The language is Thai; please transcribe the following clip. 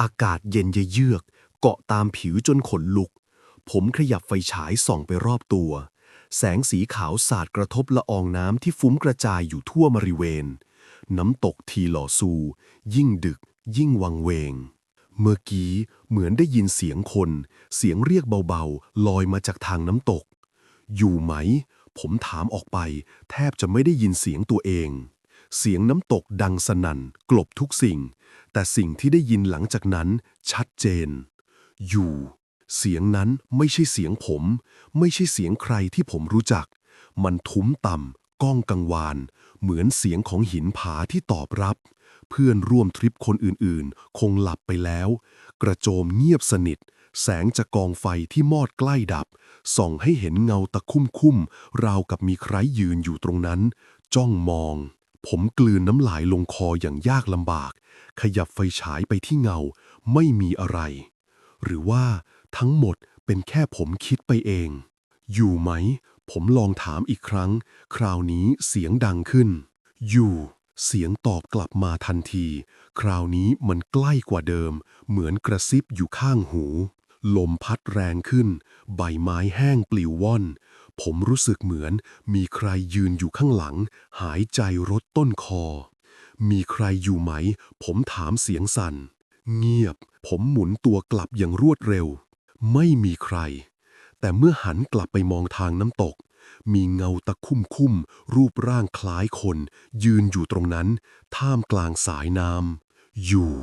อากาศเย็นเยือก เกาะตามผิวจนขนลุก ผมขยับไฟฉายส่องไปรอบตัว แสงสีขาวสาดกระทบละอองน้ำที่ฟุ้งกระจายอยู่ทั่วบริเวณ น้ำตกทีหล่อซู ยิ่งดึก ยิ่งวังเวง เมื่อกี้เหมือนได้ยินเสียงคน เสียงเรียกเบาๆ ลอยมาจากทางน้ำตก อยู่ไหม ผมถามออกไป แทบจะไม่ได้ยินเสียงตัวเอง เสียงน้ำตกดังสนั่น กลบทุกสิ่ง แต่สิ่งที่ได้ยินหลังจากนั้นชัดเจน อยู่ เสียงนั้นไม่ใช่เสียงผม ไม่ใช่เสียงใครที่ผมรู้จัก มันทุ้มต่ำก้องกังวาน เหมือนเสียงของหินผาที่ตอบรับ เพื่อนร่วมทริปคนอื่นๆ คงหลับไปแล้ว กระโจมเงียบสนิท แสงจากกองไฟที่มอดใกล้ดับ ส่องให้เห็นเงาตะคุ่มคุ้มๆราวกับมีใครยืนอยู่ตรงนั้น จ้องมอง ผมกลืนน้ำลายลงคออย่างยากลำบาก ขยับไฟฉายไปที่เงา ไม่มีอะไร หรือว่าทั้งหมดเป็นแค่ผมคิดไปเอง อยู่ไหม ผมลองถามอีกครั้ง คราวนี้เสียงดังขึ้น อยู่ เสียงตอบกลับมาทันที คราวนี้มันใกล้กว่าเดิม เหมือนกระซิบอยู่ข้างหู ลมพัดแรงขึ้น ใบไม้แห้งปลิวว่อน ผมรู้สึกเหมือน มีใครยืนอยู่ข้างหลัง หายใจรดต้นคอ มีใครอยู่ไหม ผมถามเสียงสั่น เงียบ ผมหมุนตัวกลับอย่างรวดเร็ว ไม่มีใคร แต่เมื่อหันกลับไปมองทางน้ำตก มีเงาตะคุ่มคุ่มๆรูปร่างคล้ายคน ยืนอยู่ตรงนั้น ท่ามกลางสายน้ำอยู่